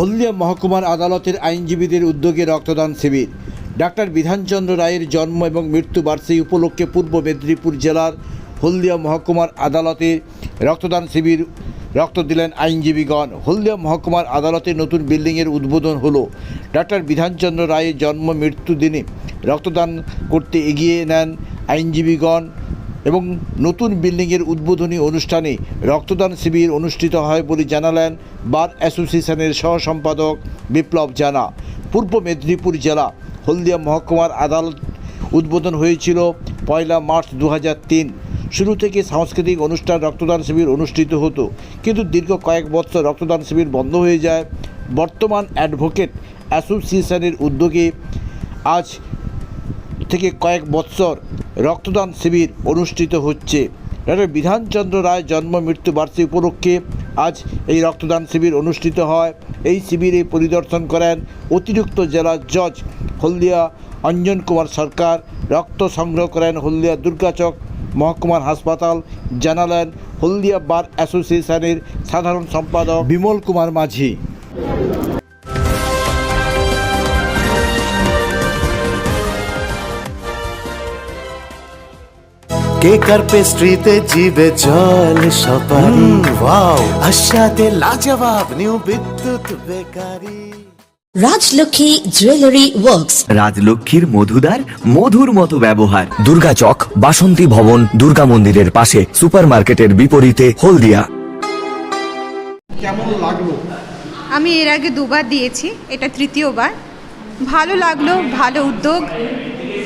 হলদিয়া মহকুমার আদালতের আইনজীবীদের উদ্যোগে রক্তদান শিবির। ডাক্তার বিধানচন্দ্র রায়ের জন্ম এবং মৃত্যু বার্ষিকী উপলক্ষে পূর্ব মেদিনীপুর জেলার হলদিয়া মহকুমার আদালতে রক্তদান শিবির রক্ত দিলেন আইনজীবীগণ। হলদিয়া মহকুমার আদালতে নতুন বিল্ডিংয়ের উদ্বোধন হলো। ডাক্তার বিধানচন্দ্র রায়ের জন্ম মৃত্যু দিনে রক্তদান করতে এগিয়ে নেন আইনজীবীগণ। এবং নতুন বিল্ডিংয়ের উদ্বোধনী অনুষ্ঠানে রক্তদান শিবির অনুষ্ঠিত হয় বলে জানালেন বার অ্যাসোসিয়েশনের সহ সম্পাদক বিপ্লব জানা। পূর্ব মেদিনীপুর জেলা হলদিয়া মহকুমার আদালত উদ্বোধন হয়েছিল পয়লা মার্চ দু হাজার তিন। শুরু থেকে সাংস্কৃতিক অনুষ্ঠান রক্তদান শিবির অনুষ্ঠিত হতো, কিন্তু দীর্ঘ কয়েক বছর রক্তদান শিবির বন্ধ হয়ে যায়। বর্তমান অ্যাডভোকেট অ্যাসোসিয়েশনের উদ্যোগে আজ থেকে কয়েক বৎসর রক্তদান শিবির অনুষ্ঠিত হচ্ছে। ডক্টর বিধানচন্দ্র রায় জন্ম, মৃত্যু বার্ষিকী উপলক্ষে আজ এই রক্তদান শিবির অনুষ্ঠিত হয়। এই শিবিরে পরিদর্শন করেন অতিরিক্ত জেলা জজ হলদিয়া অঞ্জন কুমার সরকার, রক্ত সংগ্রহ করেন হলদিয়া দুর্গাচক মহকুমার হাসপাতাল, জানালেন হলদিয়া বার অ্যাসোসিয়েশনের সাধারণ সম্পাদক বিমল কুমার মাঝি। কেক আর পেস্ট্রিতে জিবে জল সপারি ওয়াও আশাতে লাজবাব new Bidyut bakery. Rajlakshmi jewellery works. রাজলক্ষ্মীর মধুদার মধুর মতো ব্যবহার। দুর্গা চক বাসন্তী ভবন দুর্গা মন্দিরের পাশে সুপারমার্কেটের বিপরীতে হলদিয়া। কেমন আমি এর আগে দুবার দিয়েছি এটা তৃতীয়বার। ভালো লাগল ভালো উদ্যোগ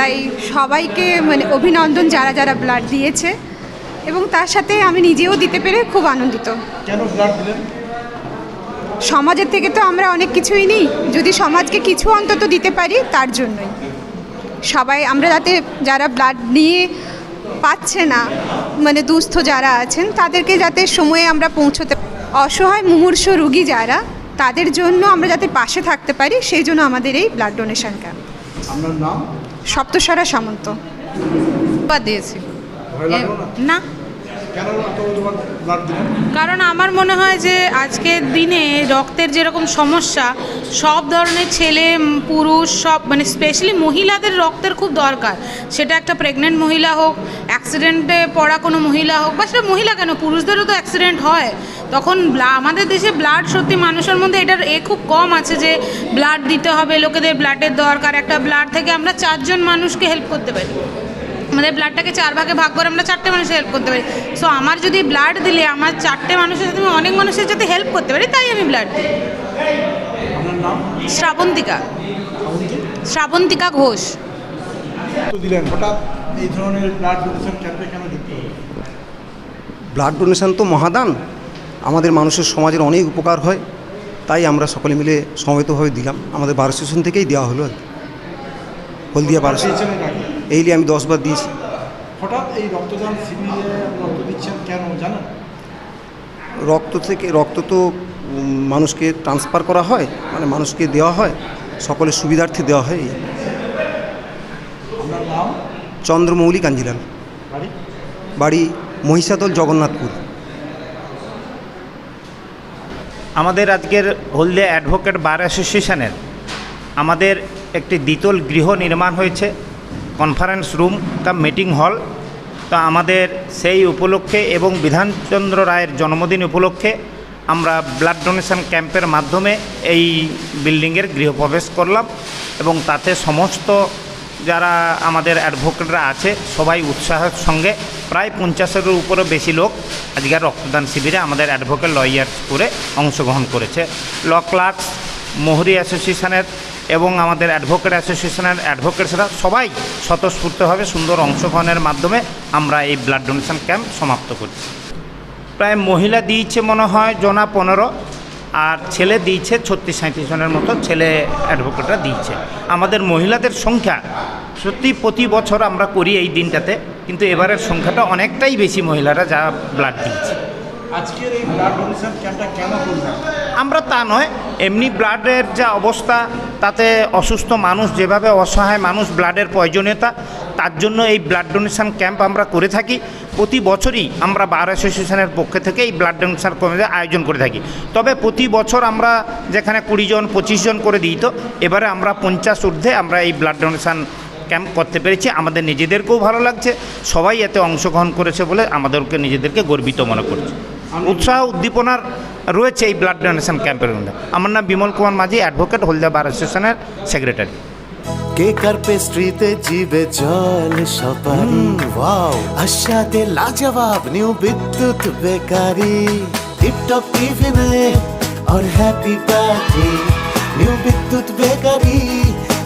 তাই সবাইকে মানে অভিনন্দন যারা যারা ব্লাড দিয়েছে এবং তার সাথে আমি নিজেও দিতে পেরে খুব আনন্দিত। কেন ব্লাড দিলেন? সমাজের থেকে তো আমরা অনেক কিছুই নিই। যদি সমাজকে কিছু অন্তত দিতে পারি তার জন্যই। সবাই আমরা যাতে যারা ব্লাড নিয়ে পাচ্ছে না মানে দুস্থ যারা আছেন তাদেরকে যাতে সময়ে আমরা পৌঁছতে অসহায় মুমূর্ষ রুগী যারা তাদের জন্য আমরা যাতে পাশে থাকতে পারি সেই জন্য আমাদের এই ব্লাড ডোনেশন ক্যাম্প আপনার নাম? সপ্তস্বরা সামন্ত। বা দিয়েছি। না? কারণ আমার মনে হয় যে আজকের দিনে রক্তের যেরকম সমস্যা সব ধরনের ছেলে পুরুষ সব মানে স্পেশালি মহিলাদের রক্তের খুব দরকার। সেটা একটা প্রেগনেন্ট মহিলা হোক অ্যাক্সিডেন্টে পড়া কোনো মহিলা হোক বা সেটা মহিলা কেন? পুরুষদেরও তো অ্যাক্সিডেন্ট হয়। তখন ব্লা- আমাদের দেশে ব্লাড সত্যি মানুষের মধ্যে এটার এ খুব কম আছে যে ব্লাড দিতে হবে লোকেদের ব্লাডের দরকার। একটা ব্লাড থেকে আমরা চারজন মানুষকে হেল্প করতে পারি। আমাদের ব্লাডটাকে চার ভাগে ভাগ করে আমরা চারটে মানুষের হেল্প করতে পারি। সো আমার যদি ব্লাড দিলে আমার চারটে মানুষের সাথে আমি অনেক মানুষের যাতে হেল্প করতে পারি তাই আমি ব্লাড দিই। শ্রাবন্তিকা। শ্রাবন্তিকা ঘোষ। দিলেন হঠাৎ এই ধরনের ব্লাড ডোনেশন ক্যাম্পে কেন ব্লাড ডোনেশন তো মহাদান। আমাদের মানুষের সমাজের অনেক উপকার হয় তাই আমরা সকলে মিলে সমবেতভাবে দিলাম। আমাদের বার স্টেশন থেকেই দেওয়া হলো আর কি। হলদিয়া বার? এই নিয়ে আমি দশবার দিয়েছি। হঠাৎ এই রক্তদান শিবিরে রক্ত দিচ্ছেন কেন জানেন? রক্ত থেকে রক্ত তো মানুষকে ট্রান্সফার করা হয় মানে মানুষকে দেওয়া হয় সকলের সুবিধার্থে দেওয়া হয়। চন্দ্রমৌলি কাঞ্জিলাল। বাড়ি? বাড়ি মহিষাদল জগন্নাথপুর। আমাদের আজকের হলদিয়া অ্যাডভোকেট বার অ্যাসোসিয়েশনের আমাদের একটি দ্বিতল গৃহ নির্মাণ হয়েছে কনফারেন্স রুম কাম মিটিং হল তো আমাদের সেই উপলক্ষে এবং বিধানচন্দ্র রায়ের জন্মদিন উপলক্ষে আমরা ব্লাড ডোনেশন ক্যাম্পের মাধ্যমে এই বিল্ডিংয়ের গৃহপ্রবেশ করলাম এবং তাতে সমস্ত যারা আমাদের অ্যাডভোকেটরা আছে, সবাই উৎসাহের সঙ্গে প্রায় পঞ্চাশের উপরে বেশি লোক আজকের রক্তদান শিবিরে আমাদের অ্যাডভোকেট লয়ার করে অংশগ্রহণ করেছে। ল ক্লার্কস, মোহরি অ্যাসোসিয়েশনের এবং আমাদের অ্যাডভোকেট অ্যাসোসিয়েশনের অ্যাডভোকেটসরা সবাই স্বতঃস্ফূর্তভাবে সুন্দর অংশগ্রহণের মাধ্যমে আমরা এই ব্লাড ডোনেশন ক্যাম্প সমাপ্ত করছি। প্রায় মহিলা দিয়েছে মনে হয়, জনা পনেরো, আর ছেলে দিয়েছে ছত্রিশ সাঁত্রিশ জনের মতো ছেলে অ্যাডভোকেটরা দিয়েছে। আমাদের মহিলাদের সংখ্যা সত্যি প্রতি বছর আমরা করি এই দিনটাতে কিন্তু এবারের সংখ্যাটা অনেকটাই বেশি মহিলারা যা ব্লাড দিয়েছে। আজকের এই ব্লাড ডোনেশন ক্যাম্পটা কেন আমরা তা নয় এমনি ব্লাডের যা অবস্থা তাতে অসুস্থ মানুষ যেভাবে অসহায় মানুষ ব্লাডের প্রয়োজনীয়তা তার জন্য এই ব্লাড ডোনেশন ক্যাম্প আমরা করে থাকি। প্রতি বছরই আমরা বার অ্যাসোসিয়েশনের পক্ষ থেকে এই ব্লাড ডোনেশন ক্যাম্পের আয়োজন করে থাকি। তবে প্রতি বছর আমরা যেখানে কুড়ি জন পঁচিশ জন করে দিই তো এবারে আমরা পঞ্চাশ ঊর্ধ্বে আমরা এই ব্লাড ডোনেশন ক্যাম্প করতে পেরেছি আমাদের নিজেদেরকেও ভালো লাগছে সবাই এতে অংশগ্রহণ করেছে বলে আমাদেরকে নিজেদেরকে গর্বিত মনে করছে উৎসাহ উদ্দীপনার রয়েছে এই ব্লাড ডোনেশন ক্যাম্পের মধ্যে আমার নাম বিমল কুমার মাঝি অ্যাডভোকেট হলদিয়া বার অ্যাসোসিয়েশনের সেক্রেটারি কেক আর পেস্ট্রিতে জিবে জল সপারি ওয়াও আশাতে লাজবাব নিউ বিদ্যুৎ বেকারি টিপটপ টিফিনে और happy party new Bidyut bakery